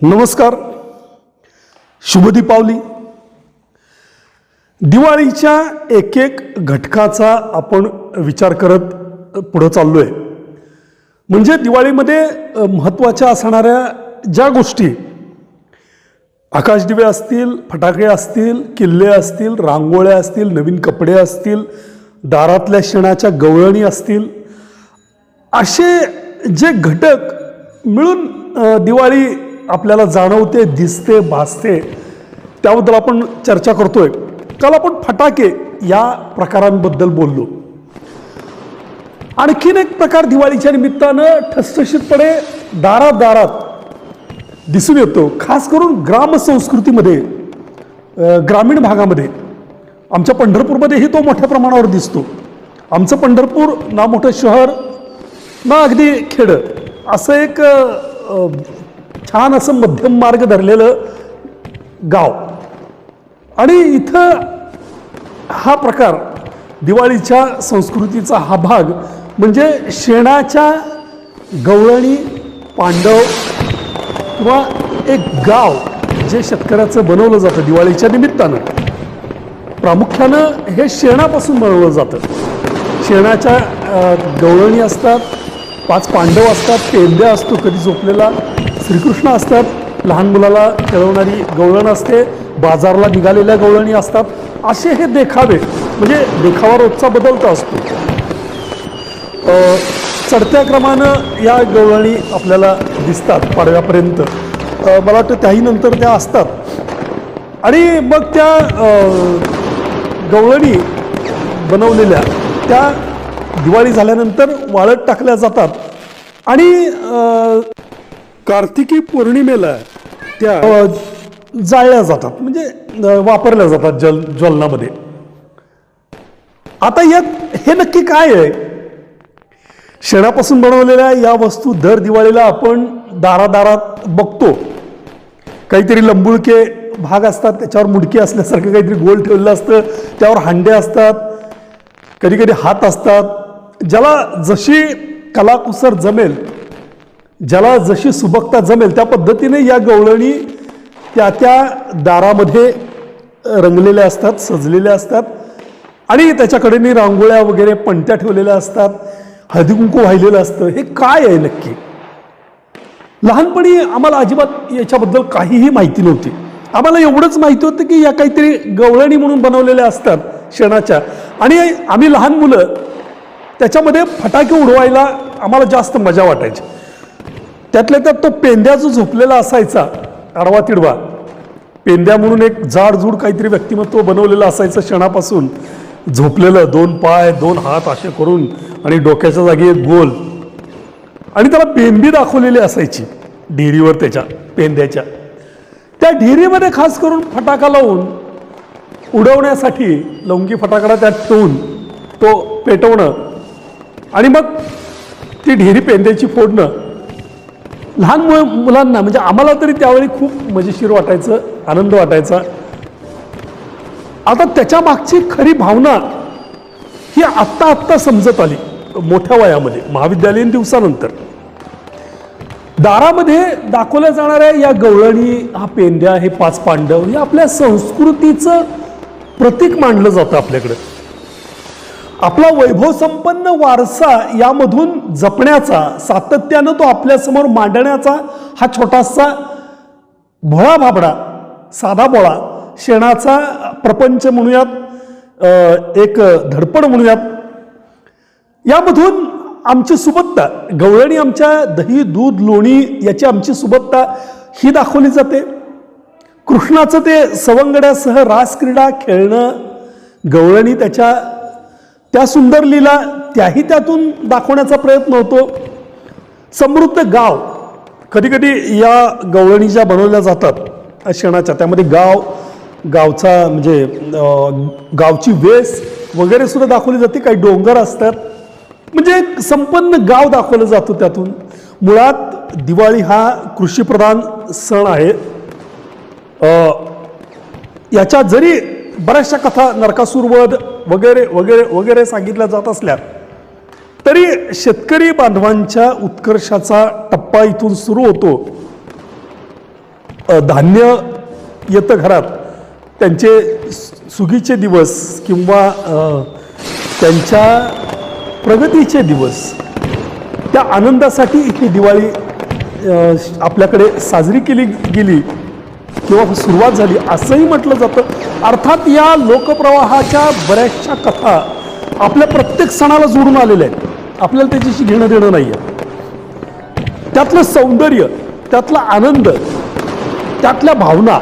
नमस्कार. शुभ दीपावली दिवाळीच्या एक एक घटकाचा आपण विचार करत पुढं चाललो आहे म्हणजे दिवाळीमध्ये महत्त्वाच्या असणाऱ्या ज्या गोष्टी आकाशदिवे असतील फटाके असतील किल्ले असतील रांगोळ्या असतील नवीन कपडे असतील दारातल्या शेणाच्या गवळणी असतील असे जे घटक मिळून दिवाळी आपल्याला जाणवते दिसते भासते त्याबद्दल आपण चर्चा करतोय. काल आपण फटाके या प्रकारांबद्दल बोललो. आणखीन एक प्रकार दिवाळीच्या निमित्तानं ठसठशीतपणे दारात दारात दिसून येतो. खास करून ग्रामसंस्कृतीमध्ये ग्रामीण भागामध्ये. आमच्या पंढरपूरमध्येही तो मोठ्या प्रमाणावर दिसतो. आमचं पंढरपूर ना मोठं शहर ना अगदी खेडं. असं एक छान असं मध्यम मार्ग धरलेलं गाव. आणि इथं हा प्रकार दिवाळीच्या संस्कृतीचा हा भाग म्हणजे शेणाच्या गवळणी पांडव किंवा एक गाव जे शेतकऱ्याचं बनवलं जातं दिवाळीच्या निमित्तानं. प्रामुख्यानं हे शेणापासून बनवलं जातं. शेणाच्या गवळणी असतात पाच पांडव असतात पेंद्या असतो कधी झोपलेला श्रीकृष्ण असतात लहान मुलाला खेळवणारी गवळण असते बाजारला निघालेल्या गवळणी असतात असे हे देखावे म्हणजे देखावा रोजचा बदलता असतो. चढत्या क्रमानं या गवळणी आपल्याला दिसतात पाडव्यापर्यंत. मला वाटतं त्याही नंतर त्या असतात. आणि मग त्या गवळणी बनवलेल्या त्या दिवाळी झाल्यानंतर वाळत टाकल्या जातात. आणि कार्तिकी पौर्णिमेला त्या अ, जाळल्या जातात म्हणजे अ, वापरल्या जातात जल ज्वलनामध्ये. आता यात हे नक्की काय आहे? शेणापासून बनवलेल्या या वस्तू दर दिवाळीला आपण दारादारात बघतो. काहीतरी लंबुळके भाग असतात त्याच्यावर मुडकी असल्यासारखं काहीतरी गोल ठेवलेलं असतं त्यावर हांडे असतात कधी कधी हात असतात. ज्याला जशी कलाकुसर जमेल ज्याला जशी सुबकता जमेल त्या पद्धतीने या गवळणी त्या त्या दारामध्ये रंगलेल्या असतात सजलेल्या असतात. आणि त्याच्याकडेनी रांगोळ्या वगैरे पणत्या ठेवलेल्या असतात हळदीकुंकू वाहिलेलं असतं. हे काय आहे नक्की? लहानपणी आम्हाला अजिबात याच्याबद्दल काहीही माहिती नव्हती. आम्हाला एवढंच माहिती होतं की या काहीतरी गवळणी म्हणून बनवलेल्या असतात शेणाच्या. आणि आम्ही लहान मुलं त्याच्यामध्ये फटाके उडवायला आम्हाला जास्त मजा वाटायची. त्यातल्या त्यात तो पेंद्या जो झोपलेला असायचा आडवा तिडवा पेंद्या म्हणून एक जाडजूड काहीतरी व्यक्तिमत्व बनवलेलं असायचं क्षणापासून. झोपलेलं दोन पाय दोन हात असे करून आणि डोक्याच्या जागी एक गोल. आणि त्याला बेंबी दाखवलेली असायची ढेरीवर त्याच्या पेंद्याच्या. त्या ढेरीमध्ये खास करून फटाका लावून उडवण्यासाठी लवंगी फटाकडा त्यात ठेवून तो पेटवणं आणि मग ती ढेरी पेंद्याची फोडणं लहान मु मुलांना म्हणजे आम्हाला तरी त्यावेळी खूप मजेशीर वाटायचं आनंद वाटायचा. आता त्याच्या मागची खरी भावना ही आत्ता आत्ता समजत आली मोठ्या वयामध्ये महाविद्यालयीन दिवसानंतर. दारामध्ये दाखवल्या जाणाऱ्या या गवळणी हा पेंड्या हे पाच पांडव हे आपल्या संस्कृतीचं प्रतीक मांडलं जातं आपल्याकडं. आपला वैभवसंपन्न वारसा यामधून जपण्याचा सातत्यानं तो आपल्यासमोर मांडण्याचा हा छोटासा भोळा भाबडा साधा बोळा शेणाचा प्रपंच म्हणूयात एक धडपड म्हणूयात यामधून आमची सुबत्ता गवळणी आमच्या दही दूध लोणी याची आमची सुबत्ता ही दाखवली जाते. कृष्णाचं ते सवंगड्यासह रासक्रीडा खेळणं गवळणी त्याच्या त्या सुंदर लीला त्याही त्यातून दाखवण्याचा प्रयत्न होतो. समृद्ध गाव कधी कधी या गवळणी ज्या बनवल्या जातात शेणाच्या त्यामध्ये गाव गावचा म्हणजे गावची वेस वगैरे सुद्धा दाखवली जाते. काही डोंगर असतात. म्हणजे एक संपन्न गाव दाखवलं जातो त्यातून. मुळात दिवाळी हा कृषीप्रधान सण आहे. याच्या जरी बऱ्याचशा कथा नरकासुरवध वगैरे वगैरे वगैरे सांगितल्या जात असल्या तरी शेतकरी बांधवांच्या उत्कर्षाचा टप्पा इथून सुरू होतो. धान्य येतं घरात. त्यांचे सुगीचे दिवस किंवा त्यांच्या प्रगतीचे दिवस त्या आनंदासाठी इथली दिवाळी आपल्याकडे साजरी केली गेली. किंवा सुरुवात झाली असंही म्हटलं जातं. अर्थात या लोकप्रवाहाच्या बऱ्याचशा कथा आपल्या प्रत्येक सणाला जोडून आलेल्या आहेत. आपल्याला त्याच्याशी घेणं देणं नाही आहे त्यातलं सौंदर्य त्यातला आनंद त्यातल्या भावना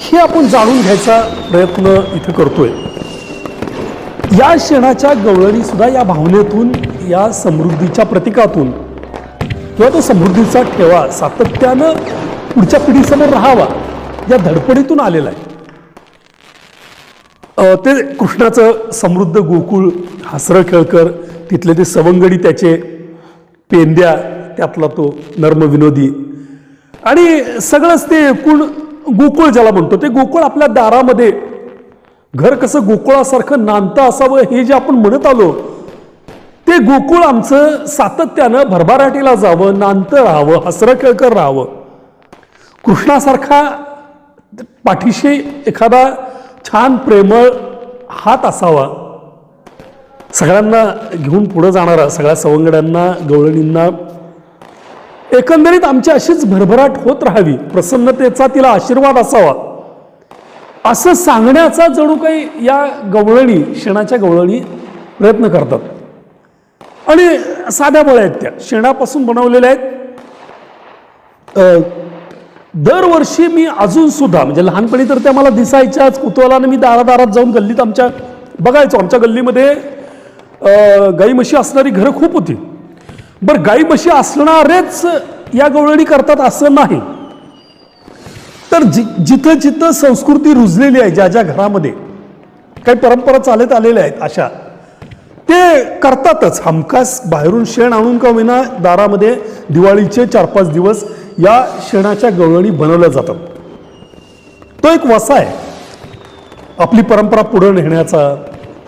हे आपण जाणून घ्यायचा प्रयत्न इथं करतोय. या क्षणाच्या गवळणी सुद्धा या भावनेतून या समृद्धीच्या प्रतीकातून किंवा तो समृद्धीचा ठेवा सातत्यानं पुढच्या पिढीसमोर राहावा या धडपडीतून आलेला आहे. ते कृष्णाचं समृद्ध गोकुळ हासरं खेळकर तिथले ते सवंगडी त्याचे पेंद्या त्यातला तो नर्मविनोदी. आणि सगळंच ते एकूण गोकुळ ज्याला म्हणतो ते गोकुळ आपल्या दारामध्ये. घर कसं गोकुळासारखं नांदतं असावं हे जे आपण म्हणत आलो ते गोकुळ आमचं सातत्यानं भरभराटीला जावं नांदतं राहावं हसरं खेळकर राहावं. कृष्णासारखा पाठीशी एखादा छान प्रेमळ हात असावा. सगळ्यांना घेऊन पुढं जाणारा सगळ्या सवंगड्यांना गवळणींना एकंदरीत आमची अशीच भरभराट होत राहावी. प्रसन्नतेचा तिला आशीर्वाद असावा. असं सांगण्याचा जणू काही या गवळणी शेणाच्या गवळणी प्रयत्न करतात. आणि साध्या बळ्या आहेत त्या. शेणापासून बनवलेल्या आहेत. दरवर्षी मी अजून सुद्धा म्हणजे लहानपणी तर त्या मला दिसायच्याच कुतूहलानं मी दारादारात जाऊन गल्लीत आमच्या बघायचो आमच्या गल्लीमध्ये गाई म्हशी असणारी घरं खूप होती. बरं गाई म्हशी असणारेच या गवळणी करतात असं नाही. तर जि जिथं जिथं संस्कृती रुजलेली आहे ज्या ज्या घरामध्ये काही परंपरा चालत आलेल्या आहेत अशा ते करतातच. हमखास बाहेरून शेण आणून का होईना दारामध्ये दिवाळीचे चार पाच दिवस या शेणाच्या गवळणी बनवल्या जातात. तो एक वसा आहे. आपली परंपरा पुढं नेण्याचा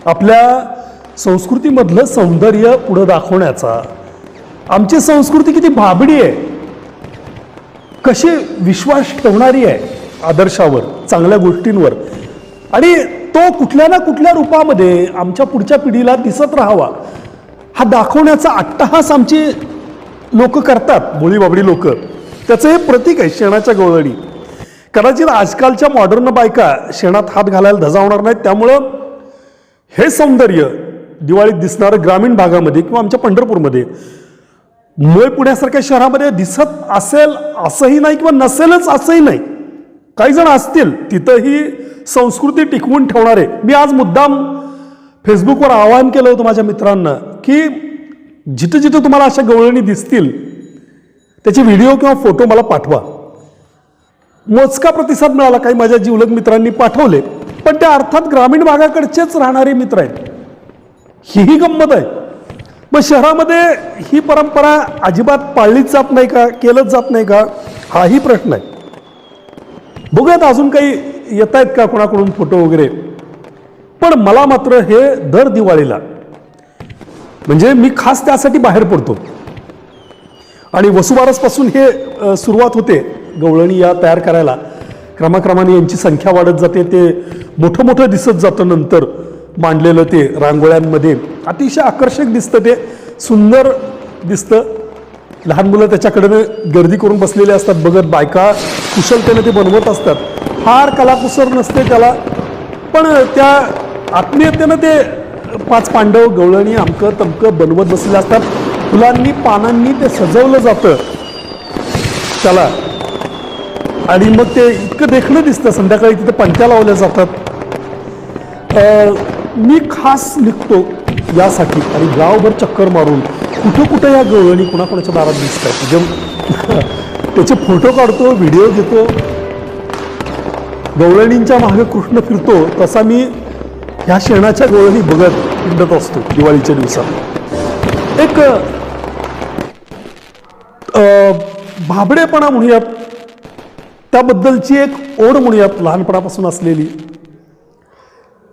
आपल्या संस्कृतीमधलं सौंदर्य पुढं दाखवण्याचा. आमची संस्कृती किती भाबडी आहे. कशी विश्वास ठेवणारी आहे आदर्शावर चांगल्या गोष्टींवर. आणि तो कुठल्या ना कुठल्या रूपामध्ये आमच्या पुढच्या पिढीला दिसत राहावा हा दाखवण्याचा अट्टहास आमची लोक करतात बोळीबाबडी लोक. त्याचं हे प्रतीक आहे शेणाच्या गवळणी. कदाचित आजकालच्या मॉडर्न बायका शेणात हात घालायला धजावणार नाहीत. त्यामुळं हे सौंदर्य दिवाळीत दिसणारं ग्रामीण भागामध्ये किंवा आमच्या पंढरपूरमध्ये मुळे पुण्यासारख्या शहरामध्ये दिसत असेल असंही नाही किंवा नसेलच असंही नाही. काही जण असतील तिथंही संस्कृती टिकवून ठेवणारे. मी आज मुद्दाम फेसबुकवर आवाहन केलं होतं माझ्या मित्रांना की जिथं जिथं तुम्हाला अशा गवळणी दिसतील त्याचे व्हिडिओ किंवा फोटो मला पाठवा. मोजका प्रतिसाद मिळाला काही माझ्या जिवलग मित्रांनी पाठवले पण त्या अर्थात ग्रामीण भागाकडचेच राहणारे मित्र आहेत. हीही गंमत आहे. मग शहरामध्ये ही परंपरा अजिबात पाळलीच जात नाही का केलंच जात नाही का हाही प्रश्न आहे. बघूयात अजून काही येत आहेत का कोणाकडून फोटो वगैरे. पण मला मात्र हे दर दिवाळीला म्हणजे मी खास त्यासाठी बाहेर पडतो. आणि वसुबारसपासून हे सुरुवात होते गवळणी या तयार करायला. क्रमाक्रमाने यांची संख्या वाढत जाते ते मोठं मोठं दिसत जातं नंतर मांडलेलं ते रांगोळ्यांमध्ये. अतिशय आकर्षक दिसतं ते सुंदर दिसतं. लहान मुलं त्याच्याकडनं गर्दी करून बसलेले असतात बघत बायका कुशलतेने ते बनवत असतात. फार कलाकुसर नसते त्याला पण त्या आत्मीयतेनं ते पाच पांडव गवळणी अमकं तमकं बनवत बसलेले असतात. फुलांनी पानांनी ते सजवलं जातं. त्याला आणि मग ते इतकं देखणं दिसतं संध्याकाळी तिथे पंट्या लावल्या जातात. मी खास निघतो यासाठी आणि गावभर चक्कर मारून कुठं कुठं या गवळणी कुणाकुणाच्या दारात दिसत आहेत म्हणजे त्याचे फोटो काढतो व्हिडिओ घेतो. गवळणींच्या मागे कृष्ण फिरतो तसा मी ह्या शेणाच्या गवळणी बघत हिंडत असतो दिवाळीच्या दिवसात. एक अ, भाबडेपणा म्हणूयात. त्याबद्दलची एक ओढ म्हणूयात लहानपणापासून असलेली.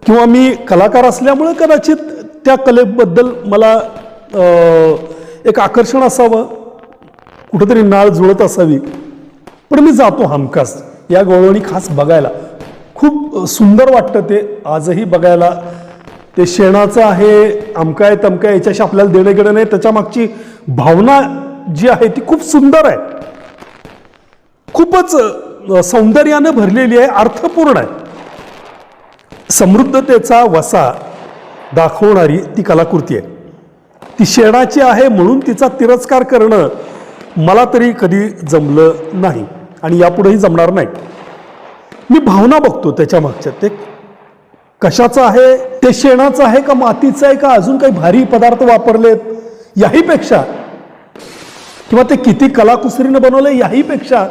किंवा मी कलाकार असल्यामुळं कदाचित त्या कलेबद्दल मला एक आकर्षण असावं कुठंतरी नाळ जुळत असावी. पण मी जातो हमखास या गवळणी खास बघायला. खूप सुंदर वाटतं ते. आजही बघायला ते शेणाचं आहे अमकाय तमकाय याच्याशी आपल्याला देणं घेणं नाही. त्याच्या मागची भावना जी आहे ती खूप सुंदर आहे. खूपच सौंदर्यानं भरलेली आहे अर्थपूर्ण आहे. समृद्धतेचा वसा दाखवणारी ती कलाकृती आहे. ती शेणाची आहे म्हणून तिचा तिरस्कार करणं मला तरी कधी जमलं नाही आणि यापुढेही जमणार नाही. मी भावना बघतो त्याच्या मागच्या ते कशाचं आहे ते शेणाचं आहे का मातीचं आहे का अजून काही भारी पदार्थ वापरलेत याहीपेक्षा किंवा ते किती कलाकुसरीनं बनवलं याहीपेक्षा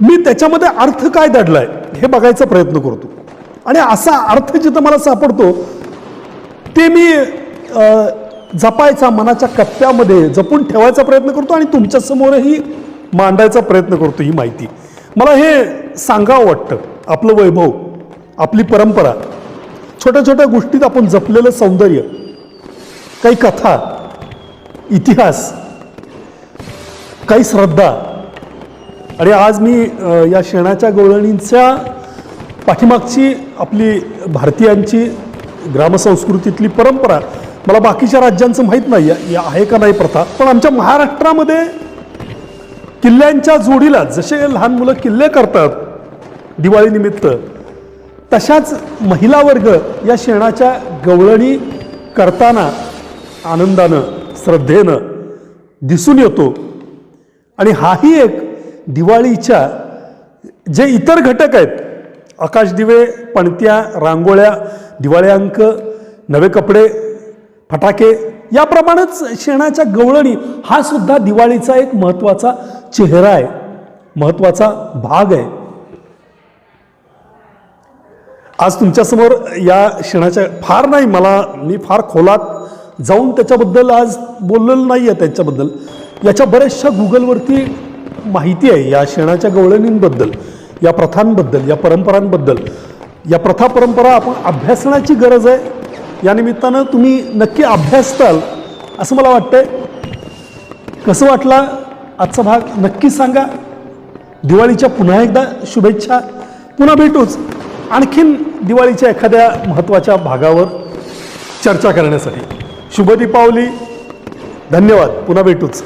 मी त्याच्यामध्ये अर्थ काय दडलाय हे बघायचा प्रयत्न करतो. आणि असा अर्थ जिथं मला सापडतो ते मी जपायचा मनाच्या कप्प्यामध्ये जपून ठेवायचा प्रयत्न करतो आणि तुमच्यासमोरही मांडायचा प्रयत्न करतो ही माहिती. मला हे सांगावं वाटतं आपलं वैभव आपली परंपरा. छोट्या छोट्या गोष्टीत आपण जपलेलं सौंदर्य काही कथा इतिहास काही श्रद्धा आणि आज मी या शेणाच्या गवळणींच्या पाठीमागची आपली भारतीयांची ग्रामसंस्कृतीतली परंपरा मला बाकीच्या राज्यांचं माहीत नाही या- या आहे का नाही प्रथा. पण आमच्या महाराष्ट्रामध्ये किल्ल्यांच्या जोडीला जसे लहान मुलं किल्ले करतात दिवाळीनिमित्त तशाच महिला वर्ग या शेणाच्या गवळणी करताना आनंदानं श्रद्धेनं दिसून येतो. आणि हाही एक दिवाळीच्या जे इतर घटक आहेत आकाशदिवे पणत्या रांगोळ्या दिवाळी अंक नवे कपडे फटाके याप्रमाणेच शेणाच्या गवळणी हा सुद्धा दिवाळीचा एक महत्त्वाचा चेहरा आहे महत्त्वाचा भाग आहे. आज तुमच्यासमोर या शेणाच्या फार नाही मला मी फार खोलात जाऊन त्याच्याबद्दल आज बोललेलं नाही आहे त्याच्याबद्दल. याच्या बऱ्याचशा गुगलवरती माहिती आहे या शेणाच्या गवळणींबद्दल या प्रथांबद्दल या परंपरांबद्दल. या प्रथा परंपरा आपण अभ्यासण्याची गरज आहे. या निमित्तानं तुम्ही नक्की अभ्यासताल असं मला वाटतंय. कसं वाटला? आजचा भाग नक्की सांगा. दिवाळीच्या पुन्हा एकदा शुभेच्छा. पुन्हा भेटूच. आणखीन दिवाळीच्या एखाद्या महत्त्वाच्या भागावर चर्चा करण्यासाठी. शुभ दीपावली. धन्यवाद. पुन्हा भेटूच.